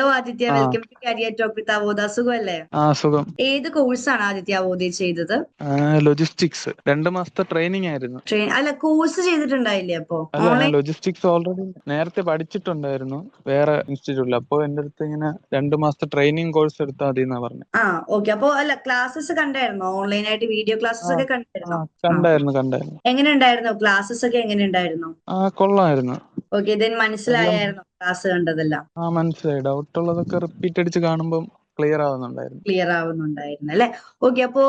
ആദിത്യ ആ. Welcome to career talk with അവോദ സുഖമല്ലേ? ആ സുഖം. ഏത് കോഴ്സാണ് ആദിത്യ അവോദ ചെയ്തത്? ലോജിസ്റ്റിക്സ് രണ്ട് മാസത്തെ ട്രെയിനിങ് ആയിരുന്നു. അല്ല കോഴ്സ് ചെയ്തിട്ടുണ്ടായില്ലേ അപ്പോ? ലോജിസ്റ്റിക്സ് ഓൾറെഡി നേരത്തെ പഠിച്ചിട്ടുണ്ടായിരുന്നു. വേറെ ഇൻസ്റ്റിറ്റ്യൂട്ടിൽ അപ്പോ എന്റെ അടുത്ത് ഇങ്ങനെ രണ്ട് മാസത്തെ ട്രെയിനിങ് കോഴ്സ് എടുത്താൽ മതി എന്നാ പറഞ്ഞു. ആ ഓക്കെ അപ്പോ അല്ല ക്ലാസ്സസ് കണ്ടായിരുന്നോ? ഓൺലൈൻ ആയിട്ട് വീഡിയോ ക്ലാസ്സസ് ഒക്കെ കണ്ടായിരുന്നു കണ്ടായിരുന്നോ? കണ്ടായിരുന്നു കണ്ടായിരുന്നു. എങ്ങനെ ഉണ്ടായിരുന്നു? ക്ലാസ്സസ് ഒക്കെ എങ്ങനെ ഉണ്ടായിരുന്നു? ആ കൊള്ളായിരുന്നു. ഓക്കെ മനസ്സിലായായിരുന്നു ക്ലാസ് കണ്ടതെല്ലാം. ആ മനസ്സിലായി. ഡൗട്ട് ഉള്ളതൊക്കെ റിപ്പീറ്റ് അടിച്ച് കാണുമ്പം ക്ലിയർ ആവുന്നുണ്ടായിരുന്നു ക്ലിയർ ആവുന്നുണ്ടായിരുന്നു അല്ലെ? ഓക്കെ അപ്പോ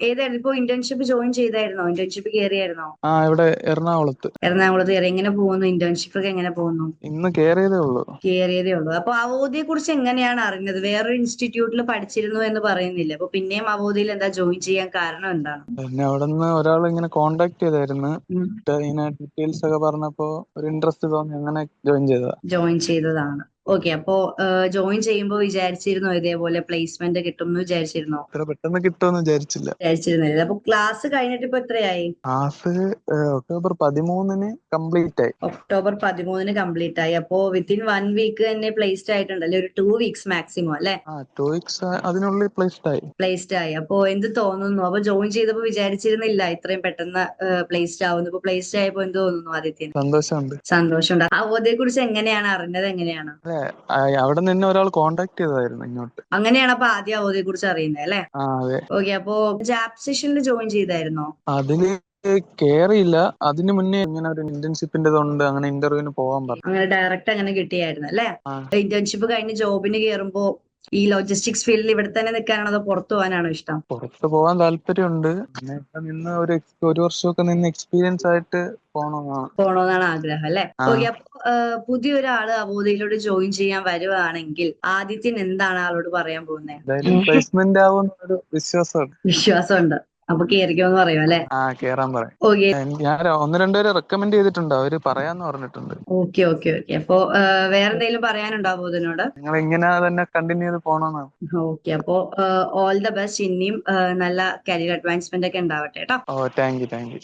ഏതായിരുന്നു? ഇപ്പോ ഇന്റേൺഷിപ്പ് ജോയിൻ ചെയ്തായിരുന്നോ? ഇന്റേൺഷിപ്പ് കയറിയായിരുന്നോ? ആ ഇവിടെ എറണാകുളത്ത്. എറണാകുളത്ത് കയറി. എങ്ങനെ പോകുന്നു? ഇന്റേൺഷിപ്പ് ഒക്കെ എങ്ങനെ പോകുന്നു? ഇന്ന് കയറിയതേ ഉള്ളൂ. കയറിയതേ ഉള്ളൂ. അപ്പൊ അവോധയെ കുറിച്ച് എങ്ങനെയാണ് അറിഞ്ഞത്? വേറൊരു ഇൻസ്റ്റിറ്റ്യൂട്ടിൽ പഠിച്ചിരുന്നു എന്ന് പറയുന്നില്ല. അപ്പൊ പിന്നെയും അവോധയിൽ എന്താ ജോയിൻ ചെയ്യാൻ കാരണം എന്താണ്? പിന്നെ അവിടെ നിന്ന് ഒരാൾ ഇങ്ങനെ കോണ്ടാക്ട് ചെയ്തായിരുന്നു. ഇങ്ങനെ ഡീറ്റെയിൽസ് ഒക്കെ പറഞ്ഞപ്പോ ഒരു ഇൻട്രസ്റ്റ് തോന്നി അങ്ങനെ ജോയിൻ ചെയ്തതാ. ജോയിൻ ചെയ്തതാണ്. ഓക്കെ അപ്പോ ജോയിൻ ചെയ്യുമ്പോ വിചാരിച്ചിരുന്നോ ഇതേപോലെ പ്ലേസ്മെന്റ് കിട്ടും എന്ന് വിചാരിച്ചിരുന്നോ? ഇത്ര പെട്ടെന്ന് കിട്ടുമെന്ന് വിചാരിച്ചില്ല. വിചാരിച്ചിരുന്നില്ല അപ്പൊ ക്ലാസ് കഴിഞ്ഞിട്ട് ഇപ്പൊ എത്രയായി? ക്ലാസ് ഒക്ടോബർ പതിമൂന്നിന് കംപ്ലീറ്റ് ആയി. ഒക്ടോബർ പതിമൂന്നിന് കംപ്ലീറ്റ് ആയി. അപ്പോ വിത്തിൻ വൺ വീക്ക് തന്നെ പ്ലേസ്ഡ് ആയിട്ടുണ്ടല്ലോ ഒരു ടു വീക്സ് മാക്സിമം അല്ലെ? ടു വീക്സ് അതിനുള്ളിൽ പ്ലേസ്ഡ് ആയി. പ്ലേസ്ഡ് ആയി. അപ്പോ എന്ത് തോന്നുന്നു? അപ്പൊ ജോയിൻ ചെയ്തപ്പോ വിചാരിച്ചിരുന്നില്ല ഇത്രയും പെട്ടെന്ന് പ്ലേസ്ഡ് ആവുന്നു. ഇപ്പൊ പ്ലേസ്ഡ് ആയപ്പോ എന്ത് തോന്നുന്നു ആദ്യത്തെ സന്തോഷമുണ്ട്. സന്തോഷമുണ്ട്. ആ ഓതയെ കുറിച്ച് എങ്ങനെയാണ്? അറിഞ്ഞത് എങ്ങനെയാണ്? അവിടെ നിന്ന് ഒരാൾ കോണ്ടാക്ട് ചെയ്തായിരുന്നു ഇങ്ങോട്ട്. അങ്ങനെയാണ് അപ്പൊ ആദ്യം അവധിയെ കുറിച്ച് അറിയുന്നത് അല്ലെ? ആ അതെ. ഓക്കെ അപ്പോ ജാബ് സെഷനിൽ ജോയിൻ ചെയ്തായിരുന്നോ? അതിന് കേറിയില്ല. അതിന് മുന്നേ ഇങ്ങനെ ഒരു ഇന്റേൺഷിപ്പിന്റെ ഉണ്ട് അങ്ങനെ ഇന്റർവ്യൂവിന് പോകാൻ പറഞ്ഞു. അങ്ങനെ ഡയറക്റ്റ് അങ്ങനെ കിട്ടിയായിരുന്നു അല്ലെ. ഇന്റേൺഷിപ്പ് കഴിഞ്ഞ് ജോബിന് കയറുമ്പോ ഈ ലോജിസ്റ്റിക്സ് ഫീൽഡിൽ ഇവിടെ തന്നെ നിൽക്കാനാണോ അതോ പുറത്തു പോകാനാണോ ഇഷ്ടം? പുറത്ത് പോകാൻ താല്പര്യമുണ്ട്. പിന്നെ ഇവിടെ നിന്ന് ഒരു ex- ഒരു വർഷമൊക്കെ നിന്ന് എക്സ്പീരിയൻസ് ആയിട്ട് പോകണമെന്നാണ്. പോണോന്നാണ് ആഗ്രഹം അല്ലെ? ആ. ഓക്കെ അപ്പൊ ആ, പുതിയൊരാൾ അവോധയിലോട്ട് ജോയിൻ ചെയ്യാൻ വരുവാണെങ്കിൽ ആദിത്യൻ എന്താണ് ആളോട് പറയാൻ പോകുന്നത് എന്തായാലും പ്ലേസ്മെന്റ് ആവുന്ന ഒരു വിശ്വാസമുണ്ട്. വിശ്വാസമുണ്ട്. അപ്പൊ കേറിക്കോന്ന് പറയും അല്ലെ? ആ കേറാൻ പറയും. ഓക്കെ. ഞാൻ ഒന്ന് രണ്ടുപേരെ റെക്കമെൻഡ് ചെയ്തിട്ടുണ്ട്. അവർ പറയാന്ന് പറഞ്ഞിട്ടുണ്ട്. Okay okay okay. അപ്പൊ വേറെ എന്തെങ്കിലും പറയാനുണ്ടോ ബോധനോട് നിങ്ങൾ ഇങ്ങനെ തന്നെ കണ്ടിന്യൂ ചെയ്ത് പോകണമെന്നാണ് ഓക്കെ അപ്പോ ഓൾ ദ ബെസ്റ്റ് ഇനിയും നല്ല കരിയർ അഡ്വാൻസ്മെന്റ് ഒക്കെ ഉണ്ടാവട്ടെ കേട്ടോ. ഓ താങ്ക് യു താങ്ക് യു